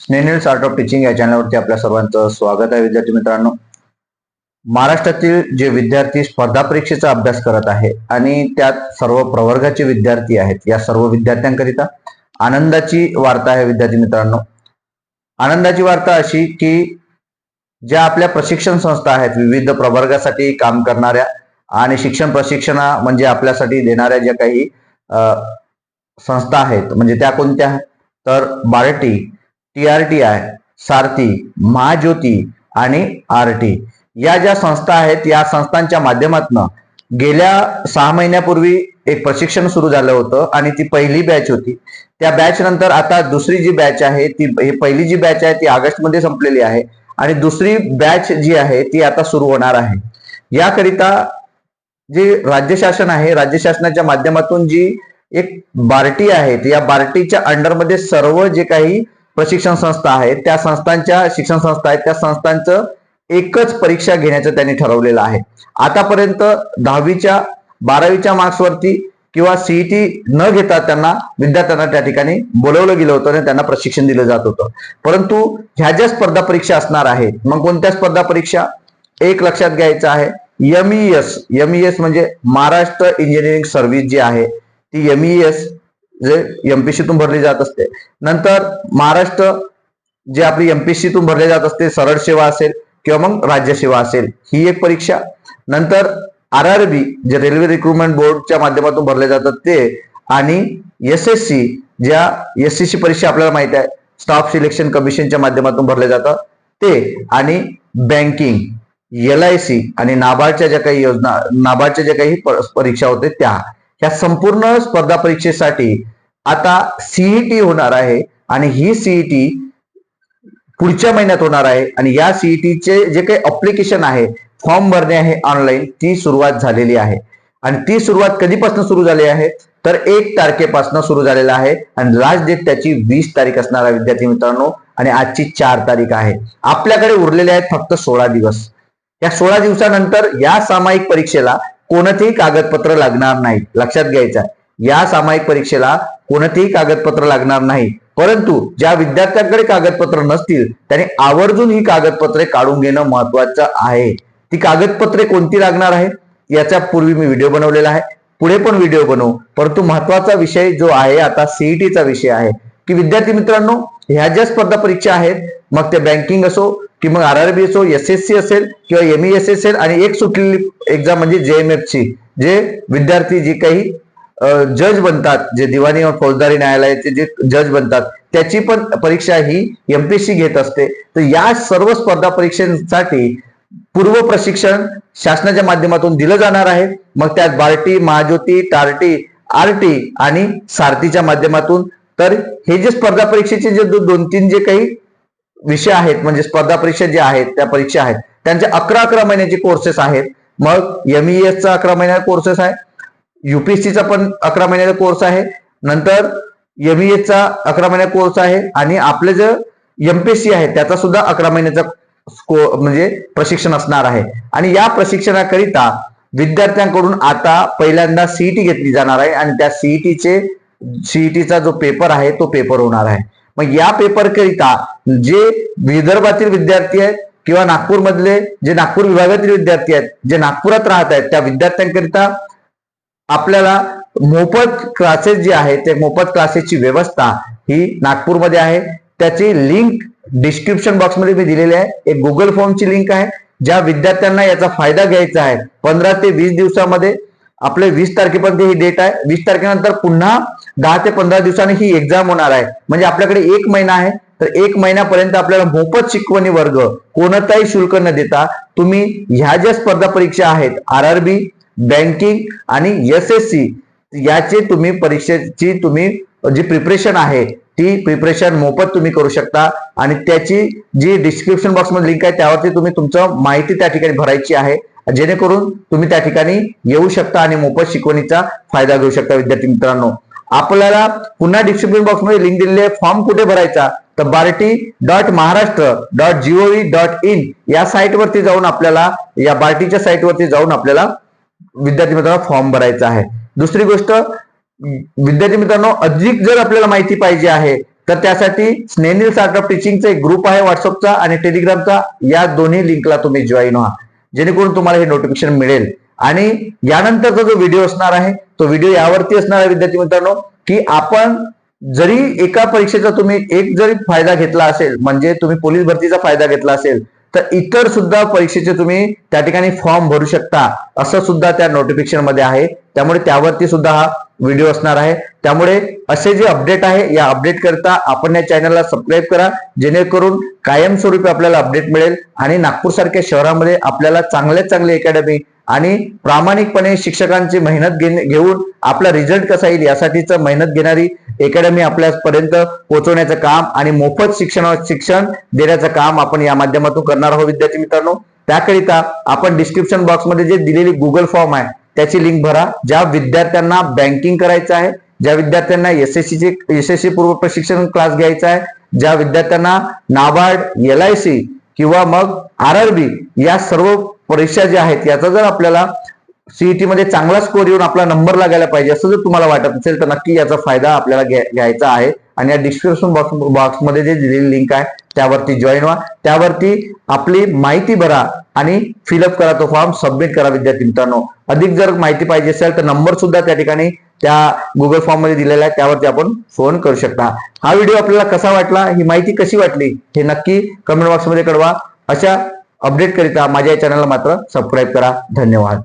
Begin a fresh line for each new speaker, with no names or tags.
स्नेनिल्स art of teaching या चॅनलवरती आपल्या सर्वांचं स्वागत आहे. विद्यार्थी मित्रांनो महाराष्ट्रातील जे विद्यार्थी स्पर्धा परीक्षेचा अभ्यास करत आहे आणि त्यात सर्व प्रवर्गाचे विद्यार्थी आहेत या सर्व विद्यार्थ्यांकरिता आनंदाची वार्ता आहे विद्यार्थी मित्रांनो. आनंदाची वार्ता अशी की ज्या आपल्या प्रशिक्षण संस्था आहेत विविध प्रवर्गासाठी काम करणाऱ्या आणि शिक्षण प्रशिक्षणा म्हणजे आपल्यासाठी देणाऱ्या ज्या काही संस्था आहेत म्हणजे त्या कोणत्या? तर Barti T R T I Sarathi Mahajyoti आणि आर टी. या ज्या संस्था आहेत या संस्थांच्या माध्यमातून गेल्या सहा महिन्यापूर्वी एक प्रशिक्षण सुरू झालं होतं आणि ती पहिली बॅच होती. त्या बॅच नंतर आता दुसरी जी बॅच आहे ती पहिली जी बॅच आहे ती ऑगस्टमध्ये संपलेली आहे आणि दुसरी बॅच जी आहे ती आता सुरू होणार आहे. याकरिता जे राज्य शासन आहे राज्य शासनाच्या माध्यमातून जी एक बार्टी आहे या बार्टीच्या अंडरमध्ये सर्व जे काही प्रशिक्षण संस्था आहेत. त्या संस्थांच्या शिक्षण संस्था आहेत. त्या संस्थांचं एकच परीक्षा घेण्याचं त्यांनी ठरवलेलं आहे. आतापर्यंत दहावीच्या बारावीच्या मार्क्सवरती किंवा सीईटी न घेता त्यांना विद्यार्थ्यांना त्या ठिकाणी बोलवलं गेलं होतं आणि त्यांना प्रशिक्षण दिलं जात होतं. परंतु ह्या ज्या स्पर्धा परीक्षा असणार आहेत मग कोणत्या स्पर्धा परीक्षा? एक लक्षात घ्यायचं आहे एमईएस एमईएस म्हणजे महाराष्ट्र इंजिनिअरिंग सर्व्हिस जी आहे ती एमईएस जे एमपीसीतून भरली जात असते. नंतर महाराष्ट्र जे आपली एमपीसीतून भरली जात असते सरळ सेवा असेल किंवा मग राज्य सेवा असेल ही एक परीक्षा. नंतर R R B J railway recruitment बोर्डच्या माध्यमातून भरले जातात ते आणि एस एस सी ज्या एस सी परीक्षा आपल्याला माहिती आहे स्टाफ सिलेक्शन कमिशनच्या माध्यमातून भरले जातात ते आणि बँकिंग एल आय सी आणि नाबार्डच्या ज्या काही योजना नाबार्डच्या ज्या काही परीक्षा होते त्या. ह्या संपूर्ण स्पर्धा परीक्षेसाठी आता सीईटी होणार आहे आणि ही सीईटी पुढच्या महिन्यात होणार आहे आणि या सीईटीचे जे काही अप्लिकेशन आहे फॉर्म भरणे आहे ऑनलाईन ती सुरुवात झालेली आहे. आणि ती सुरुवात कधीपासून सुरू झाली आहे? तर एक तारखेपासून सुरू झालेला आहे आणि लास्ट डेट त्याची वीस तारीख असणार आहे विद्यार्थी मित्रांनो. आणि आजची चार तारीख आहे. आपल्याकडे उरलेले आहेत फक्त सोळा दिवस. या सोळा दिवसानंतर या सामायिक परीक्षेला कोणतेही कागदपत्र लागणार नाही लक्षात घ्यायचं आहे. या सामायिक परीक्षेला कोणतेही कागदपत्र लागणार नाही. परंतु ज्या विद्यार्थ्यांकडे कागदपत्र नसतील त्याने आवर्जून ही कागदपत्रे काढून घेणं महत्वाचं आहे. ती कागदपत्रे कोणती लागणार आहे याच्या पूर्वी मी व्हिडिओ बनवलेला आहे. पुढे पण व्हिडिओ बनवू. परंतु महत्त्वाचा विषय जो आहे आता सीईटीचा विषय आहे. की विद्यार्थी मित्रांनो ह्या ज्या स्पर्धा परीक्षा आहेत मग ते बँकिंग असो की मग आर आर बी असो एस एस सी असेल किंवा एम एस असेल आणि एक सुटलेली एक्झाम म्हणजे जेएमएफ ची जे विद्यार्थी जी काही जज बनतात जे दिवाणी व फौजदारी न्यायालयाचे जे जज बनतात त्याची पण परीक्षा ही एमपीएससी घेत असते. तर या सर्व स्पर्धा परीक्षांसाठी पूर्व प्रशिक्षण शासनाच्या माध्यमातून दिलं जाणार आहे. मग त्यात बार्टी महाज्योती टार्टी आरटी आणि सारथीच्या माध्यमातून. तर हे जे स्पर्धा परीक्षेचे जे दोन तीन जे काही विषय आहेत म्हणजे स्पर्धा परीक्षा जे आहेत त्या परीक्षा आहेत त्यांचे अकरा अकरा महिन्याचे कोर्सेस आहेत. मग एमईएस चा अकरा महिन्याचा कोर्सेस आहे. युपीएससीचा पण अकरा महिन्याचा कोर्स आहे. नंतर एमईएस चा अकरा महिन्याचा कोर्स आहे. आणि आपले जे एमपीएससी आहे त्याचा सुद्धा अकरा महिन्याचा म्हणजे प्रशिक्षण असणार आहे. आणि या प्रशिक्षणाकरिता विद्यार्थ्यांकडून आता पहिल्यांदा सीईटी घेतली जाणार आहे. आणि त्या सीईटीचे सीईटीचा जो पेपर आहे तो पेपर होणार आहे. मग या पेपर करिता जे विदर्भातील विद्यार्थी आहेत किंवा नागपूरमधले जे नागपूर विभागातील विद्यार्थी आहेत जे नागपुरात राहत आहेत त्या विद्यार्थ्यांकरिता आपल्याला मोफत क्लासेस जे आहे ते मोफत क्लासेसची व्यवस्था ही नागपूरमध्ये आहे. त्याची लिंक डिस्क्रिप्शन बॉक्समध्ये मी दिलेली आहे. एक गुगल फॉर्मची लिंक आहे. ज्या विद्यार्थ्यांना याचा फायदा घ्यायचा आहे पंधरा ते वीस दिवसामध्ये आपले वीस तारखेपर्यंत ही डेट आहे. वीस तारखेनंतर पुन्हा दहा ते पंधरा दिवसांनी ही एक्झाम होणार आहे. म्हणजे आपल्याकडे एक महिना आहे. तर एक महिन्यापर्यंत आपल्याला मोफत शिकवणी वर्ग कोणताही शुल्क न देता तुम्ही ह्या ज्या स्पर्धा परीक्षा आहेत आर आर बी बँकिंग आणि एस एस सी याचे तुम्ही परीक्षेची तुम्ही जी प्रिपरेशन आहे ती प्रिपरेशन मोफत तुम्ही करू शकता. आणि त्याची जी डिस्क्रिप्शन बॉक्समध्ये लिंक आहे त्यावरती तुम्ही तुमचं माहिती त्या ठिकाणी भरायची आहे. जेणेकरून तुम्ही त्या ठिकाणी येऊ शकता आणि मोफत शिकवणीचा फायदा घेऊ शकता विद्यार्थी मित्रांनो. आपल्याला पुन्हा डिस्क्रिप्शन बॉक्समध्ये लिंक दिलेले फॉर्म कुठे भरायचा? तर Barti dot Maharashtra dot gov dot in या साईटवरती जाऊन आपल्याला या बार्टीच्या साईटवरती जाऊन आपल्याला विद्यार्थी मित्रांनो फॉर्म भरायचा आहे. दुसरी गोष्ट विद्यार्थी मित्रांनो अधिक जर आपल्याला माहिती पाहिजे आहे तर त्यासाठी स्नेनिल स्टार्टअप टीचिंगचा एक ग्रुप आहे व्हॉट्सअपचा आणि टेलिग्रामचा या दोन्ही लिंकला तुम्ही जॉईन व्हा. जेणेकरून तुम्हाला हे नोटिफिकेशन मिळेल. आणि यानंतरचा जो व्हिडिओ असणार आहे तो व्हिडिओ यावरती असणार आहे विद्यार्थी मित्रांनो की आपण जरी एका परीक्षेचा तुम्ही एक जरी फायदा घेतला असेल म्हणजे तुम्ही पोलीस भरतीचा फायदा घेतला असेल तर इतर सुद्धा परीक्षेचे तुम्ही त्या ठिकाणी फॉर्म भरू शकता. असं सुद्धा त्या नोटिफिकेशनमध्ये आहे. त्यामुळे त्यावरती सुद्धा हा व्हिडिओ असणार आहे. त्यामुळे असे जे अपडेट आहे या अपडेट करता आपण या चॅनलला सबस्क्राईब करा. जेणेकरून कायमस्वरूपी आपल्याला अपडेट मिळेल आणि नागपूर सारख्या शहरामध्ये आपल्याला चांगल्यात चांगली अकॅडमी आणि प्रामाणिकपणे शिक्षकांची मेहनत घेणे- घेऊन आपला रिझल्ट कसा येईल यासाठीच मेहनत घेणारी अकॅडमी आपल्यापर्यंत पोहोचवण्याचं काम आणि मोफत शिक्षण शिक्षण देण्याचं काम आपण या माध्यमातून करणार आहोत विद्यार्थी मित्रांनो. त्याकरिता आपण डिस्क्रिप्शन बॉक्समध्ये जे दिलेली गुगल फॉर्म आहे त्याची लिंक भरा. ज्या विद्यार्थ्यांना बँकिंग करायचं आहे ज्या विद्यार्थ्यांना एस एसएससी चे सी पूर्व प्रशिक्षण क्लास घ्यायचा आहे ज्या विद्यार्थ्यांना नाबार्ड एल आय सी किंवा मग आर आर बी या सर्व परीक्षा ज्या आहेत याचा जर आपल्याला सीईटी मध्ये चांगला स्कोर येऊन आपला नंबर लागायला पाहिजे असं जर तुम्हाला वाटत असेल तर नक्की याचा फायदा आपल्याला घ्यायचा आहे. आणि या डिस्क्रिप्शन बॉक्स बॉक्समध्ये जे दिलेली लिंक आहे त्यावरती जॉईन व्हा. त्यावरती आपली माहिती भरा आणि फिलअप करा तो फॉर्म सबमिट करा विद्यार्थी मित्रांनो. अधिक जर माहिती पाहिजे असेल तर नंबर सुद्धा त्या ठिकाणी त्या गुगल फॉर्ममध्ये दिलेला आहे त्यावरती आपण फोन करू शकता. हा व्हिडिओ आपल्याला कसा वाटला ही माहिती कशी वाटली हे नक्की कमेंट बॉक्समध्ये कळवा. अशा अपडेट करिता माझ्या या चॅनलला मात्र सबस्क्राईब करा. धन्यवाद.